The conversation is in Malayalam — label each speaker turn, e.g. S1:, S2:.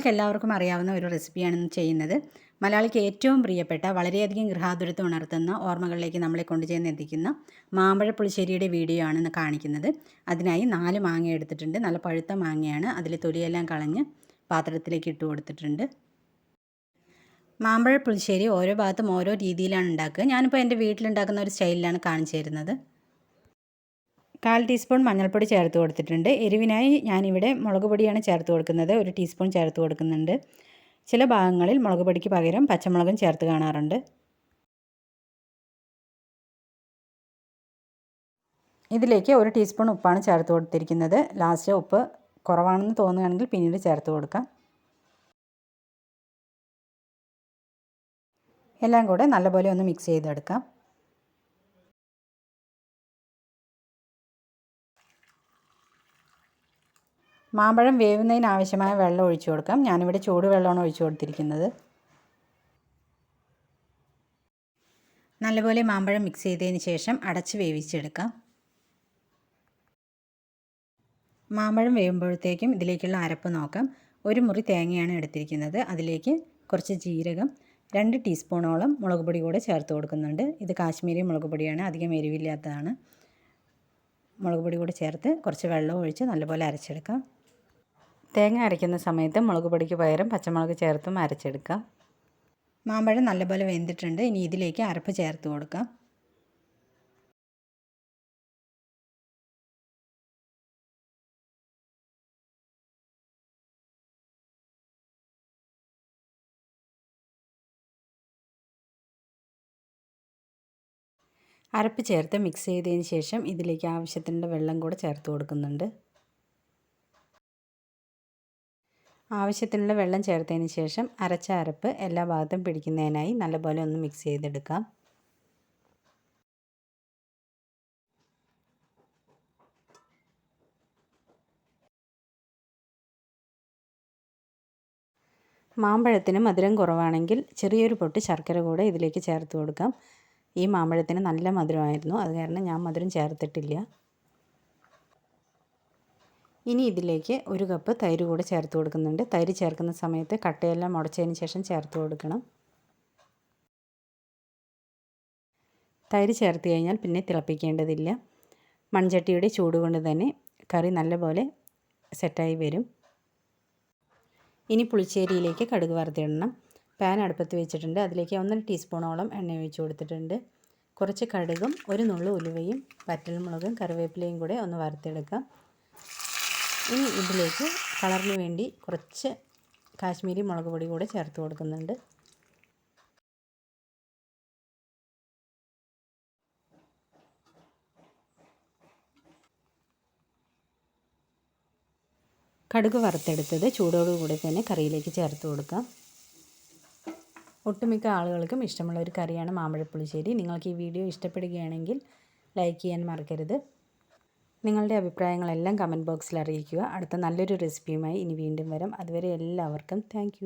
S1: നിങ്ങൾക്ക് എല്ലാവർക്കും അറിയാവുന്ന ഒരു റെസിപ്പിയാണ് ചെയ്യുന്നത്. മലയാളിക്ക് ഏറ്റവും പ്രിയപ്പെട്ട വളരെയധികം ഗൃഹാതുരത്വം ഉണർത്തുന്ന ഓർമ്മകളിലേക്ക് നമ്മളെ കൊണ്ടുചെന്ന് എത്തിക്കുന്ന മാമ്പഴ പുളിശ്ശേരിയുടെ വീഡിയോ ആണ് കാണിക്കുന്നത്. അതിനായി നാല് മാങ്ങ എടുത്തിട്ടുണ്ട്. നല്ല പഴുത്ത മാങ്ങയാണ്. അതിൽ തൊലിയെല്ലാം കളഞ്ഞ് പാത്രത്തിലേക്ക് ഇട്ട് കൊടുത്തിട്ടുണ്ട്. മാമ്പഴ പുളിശ്ശേരി ഓരോ ഭാഗത്തും ഓരോ രീതിയിലാണ് ഉണ്ടാക്കുക. ഞാനിപ്പോൾ എന്റെ വീട്ടിലുണ്ടാക്കുന്ന ഒരു സ്റ്റൈലിലാണ് കാണിച്ചു തരുന്നത്. കാൽ ടീസ്പൂൺ മഞ്ഞൾപ്പൊടി ചേർത്ത് കൊടുത്തിട്ടുണ്ട്. എരിവിനായി ഞാനിവിടെ മുളക് പൊടിയാണ് ചേർത്ത് കൊടുക്കുന്നത്. ഒരു ടീസ്പൂൺ ചേർത്ത് കൊടുക്കുന്നുണ്ട്. ചില ഭാഗങ്ങളിൽ മുളക് പൊടിക്ക് പകരം പച്ചമുളകും ചേർത്ത് കാണാറുണ്ട്. ഇതിലേക്ക് ഒരു ടീസ്പൂൺ ഉപ്പാണ് ചേർത്ത് കൊടുത്തിരിക്കുന്നത്. ലാസ്റ്റ് ഉപ്പ് കുറവാണെന്ന് തോന്നുകയാണെങ്കിൽ പിന്നീട് ചേർത്ത് കൊടുക്കാം. എല്ലാം കൂടെ നല്ലപോലെ ഒന്ന് മിക്സ് ചെയ്തെടുക്കാം. മാമ്പഴം വേവുന്നതിന് ആവശ്യമായ വെള്ളം ഒഴിച്ചു കൊടുക്കാം. ഞാനിവിടെ ചൂടുവെള്ളമാണ് ഒഴിച്ചു കൊടുത്തിരിക്കുന്നത്. നല്ലപോലെ മാമ്പഴം മിക്സ് ചെയ്തതിന് ശേഷം അടച്ച് വേവിച്ചെടുക്കാം. മാമ്പഴം വേവുമ്പോഴത്തേക്കും ഇതിലേക്കുള്ള അരപ്പ് നോക്കാം. ഒരു മുറി തേങ്ങയാണ് എടുത്തിരിക്കുന്നത്. അതിലേക്ക് കുറച്ച് ജീരകം രണ്ട് ടീസ്പൂണോളം മുളക് പൊടി കൂടെ ചേർത്ത് കൊടുക്കുന്നുണ്ട്. ഇത് കാശ്മീരി മുളക് പൊടിയാണ് അധികം എരിവില്ലാത്തതാണ്. മുളക് പൊടി കൂടെ ചേർത്ത് കുറച്ച് വെള്ളം ഒഴിച്ച് നല്ലപോലെ അരച്ചെടുക്കാം. തേങ്ങ അരയ്ക്കുന്ന സമയത്ത് മുളക് പൊടിക്ക് പകരം പച്ചമുളക് ചേർത്തും അരച്ചെടുക്കാം. മാമ്പഴം നല്ലപോലെ വെന്തിട്ടുണ്ട്. ഇനി ഇതിലേക്ക് അരപ്പ് ചേർത്ത് കൊടുക്കാം. അരപ്പ് ചേർത്ത് മിക്സ് ചെയ്തതിന് ശേഷം ഇതിലേക്ക് ആവശ്യത്തിന്റെ വെള്ളം കൂടെ ചേർത്ത് കൊടുക്കുന്നുണ്ട്. ആവശ്യത്തിനുള്ള വെള്ളം ചേർത്തതിന് ശേഷം അരച്ച അരപ്പ് എല്ലാ ഭാഗത്തും പിടിക്കുന്നതിനായി നല്ലപോലെ ഒന്ന് മിക്സ് ചെയ്തെടുക്കാം. മാമ്പഴത്തിന് മധുരം കുറവാണെങ്കിൽ ചെറിയൊരു പൊട്ട് ശർക്കര കൂടെ ഇതിലേക്ക് ചേർത്ത് കൊടുക്കാം. ഈ മാമ്പഴത്തിന് നല്ല മധുരമായിരുന്നു. അത് കാരണം ഞാൻ മധുരം ചേർത്തിട്ടില്ല. ഇനി ഇതിലേക്ക് ഒരു കപ്പ് തൈര് കൂടെ ചേർത്ത് കൊടുക്കുന്നുണ്ട്. തൈര് ചേർക്കുന്ന സമയത്ത് കട്ടയെല്ലാം ഉടച്ചതിന് ശേഷം ചേർത്ത് കൊടുക്കണം. തൈര് ചേർത്ത് കഴിഞ്ഞാൽ പിന്നെ തിളപ്പിക്കേണ്ടതില്ല. മൺചട്ടിയുടെ ചൂട് കൊണ്ട് തന്നെ കറി നല്ലപോലെ സെറ്റായി വരും. ഇനി പുളിശ്ശേരിയിലേക്ക് കടുക് വറുത്തിടണം. പാൻ അടുപ്പത്ത് വെച്ചിട്ടുണ്ട്. അതിലേക്ക് ഒന്നര ടീസ്പൂണോളം എണ്ണ ഒഴിച്ച് കൊടുത്തിട്ടുണ്ട്. കുറച്ച് കടുകും ഒരു നുള്ളു ഉലുവയും പറ്റൽമുളകും കറിവേപ്പിലയും കൂടെ ഒന്ന് വറുത്തെടുക്കാം. ഇനി ഇതിലേക്ക് കളറിന് വേണ്ടി കുറച്ച് കാശ്മീരി മുളക് പൊടി കൂടെ ചേർത്ത് കൊടുക്കുന്നുണ്ട്. കടുക് വറുത്തെടുത്തത് ചൂടോടുകൂടി തന്നെ കറിയിലേക്ക് ചേർത്ത് കൊടുക്കാം. ഒട്ടുമിക്ക ആളുകൾക്കും ഇഷ്ടമുള്ള ഒരു കറിയാണ് മാമ്പഴപ്പുളിശ്ശേരി. നിങ്ങൾക്ക് ഈ വീഡിയോ ഇഷ്ടപ്പെടുകയാണെങ്കിൽ ലൈക്ക് ചെയ്യാൻ മറക്കരുത്. നിങ്ങളുടെ അഭിപ്രായങ്ങളെല്ലാം കമന്റ് ബോക്സിൽ അറിയിക്കുക. അടുത്ത നല്ലൊരു റെസിപ്പിയുമായി ഇനി വീണ്ടും വരാം. അതുവരെ എല്ലാവർക്കും താങ്ക്